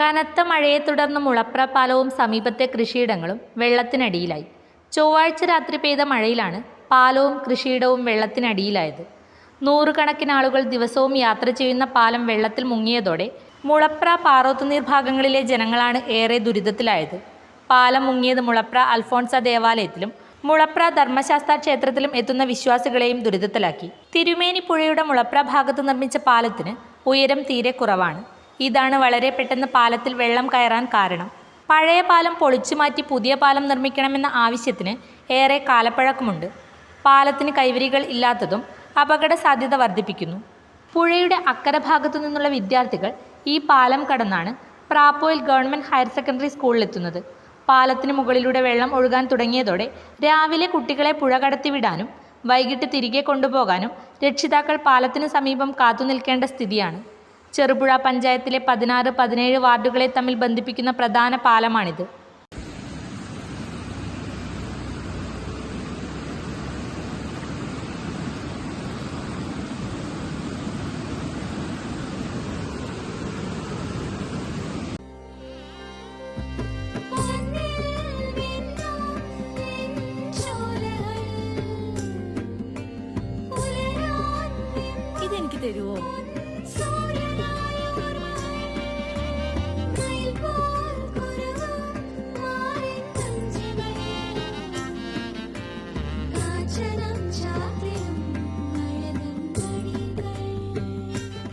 കനത്ത മഴയെ തുടർന്ന് മുളപ്ര പാലവും സമീപത്തെ കൃഷിയിടങ്ങളും വെള്ളത്തിനടിയിലായി. ചൊവ്വാഴ്ച രാത്രി പെയ്ത മഴയിലാണ് പാലവും കൃഷിയിടവും വെള്ളത്തിനടിയിലായത്. നൂറുകണക്കിന് ആളുകൾ ദിവസവും യാത്ര ചെയ്യുന്ന പാലം വെള്ളത്തിൽ മുങ്ങിയതോടെ മുളപ്ര പാറോത്തുനീർ ഭാഗങ്ങളിലെ ജനങ്ങളാണ് ഏറെ ദുരിതത്തിലായത്. പാലം മുങ്ങിയത് മുളപ്ര അൽഫോൺസ ദേവാലയത്തിലും മുളപ്ര ധർമ്മശാസ്ത്ര ക്ഷേത്രത്തിലും എത്തുന്ന വിശ്വാസികളെയും ദുരിതത്തിലാക്കി. തിരുമേനി പുഴയുടെ മുളപ്ര ഭാഗത്ത് നിർമ്മിച്ച പാലത്തിന് ഉയരം തീരെ കുറവാണ്. ഇതാണ് വളരെ പെട്ടെന്ന് പാലത്തിൽ വെള്ളം കയറാൻ കാരണം. പഴയ പാലം പൊളിച്ചു മാറ്റി പുതിയ പാലം നിർമ്മിക്കണമെന്ന ആവശ്യത്തിന് ഏറെ കാലപ്പഴക്കമുണ്ട്. പാലത്തിന് കൈവരികൾ ഇല്ലാത്തതും അപകട സാധ്യത വർദ്ധിപ്പിക്കുന്നു. പുഴയുടെ അക്കര ഭാഗത്തു നിന്നുള്ള വിദ്യാർത്ഥികൾ ഈ പാലം കടന്നാണ് പ്രാപ്പോയിൽ ഗവൺമെന്റ് ഹയർ സെക്കൻഡറി സ്കൂളിലെത്തുന്നത്. പാലത്തിന് മുകളിലൂടെ വെള്ളം ഒഴുകാൻ തുടങ്ങിയതോടെ രാവിലെ കുട്ടികളെ പുഴ കടത്തിവിടാനും വൈകിട്ട് തിരികെ കൊണ്ടുപോകാനും രക്ഷിതാക്കൾ പാലത്തിന് സമീപം കാത്തുനിൽക്കേണ്ട സ്ഥിതിയാണ്. ചെറുപുഴ പഞ്ചായത്തിലെ പതിനാറ് പതിനേഴ് വാർഡുകളെ തമ്മിൽ ബന്ധിപ്പിക്കുന്ന പ്രധാന പാലമാണിത്. ഇതെനിക്ക്